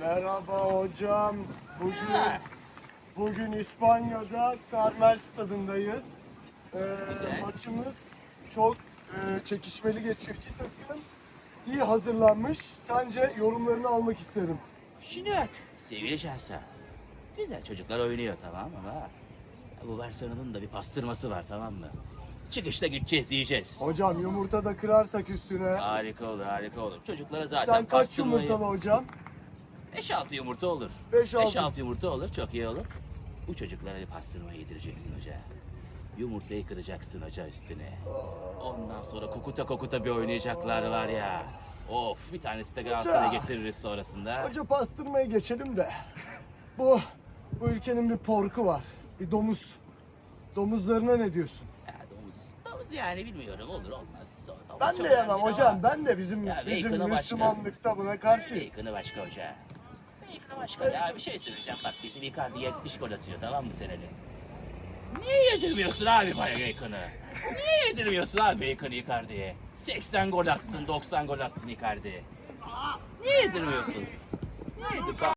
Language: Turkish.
Merhaba hocam. Bugün bugün İspanya'da Carmel stadındayız. Ee, maçımız çok e, çekişmeli geçiyor. İki takım iyi hazırlanmış. Sence yorumlarını almak isterim. Şimdi bak sevgili şahsa. Güzel çocuklar oynuyor tamam ama bu Barcelona'nın da bir pastırması var tamam mı? Çıkışta gideceğiz yiyeceğiz. Hocam yumurta da kırarsak üstüne. Harika olur harika olur. Çocuklara zaten Sen kaç pastırmayı- yumurtalı hocam? 5-6 yumurta olur. Beş, altı. 5-6 yumurta olur çok iyi olur. Bu çocuklara pastırma yedireceksin hoca. Yumurtayı kıracaksın hoca üstüne. Ondan sonra kokuta kokuta bir oynayacaklar var ya. Of bir tanesi de Galatasaray'a Hoca. getiririz sonrasında. Hoca pastırmaya geçelim de. Bu bu ülkenin bir porku var. Bir domuz. Domuzlarına ne diyorsun? Ya domuz, domuz yani bilmiyorum olur olmaz. Domuz Ben çok de yemem önemli hocam. ama- Ben de bizim Ya bizim bacon'ı başka. Müslümanlıkta buna karşıyız. Bacon'ı başka hoca. Bacon'ı başka. Ya bir şey söyleyeceğim bak bizim Icardi 70 gol atıyor tamam mı senede? Niye yedirmiyorsun abi bana Bacon'ı? Niye yedirmiyorsun abi Bacon'ı Icardi'ye? 80 gol atsın 90 gol atsın Icardi. Niye yedirmiyorsun? Niye yedir-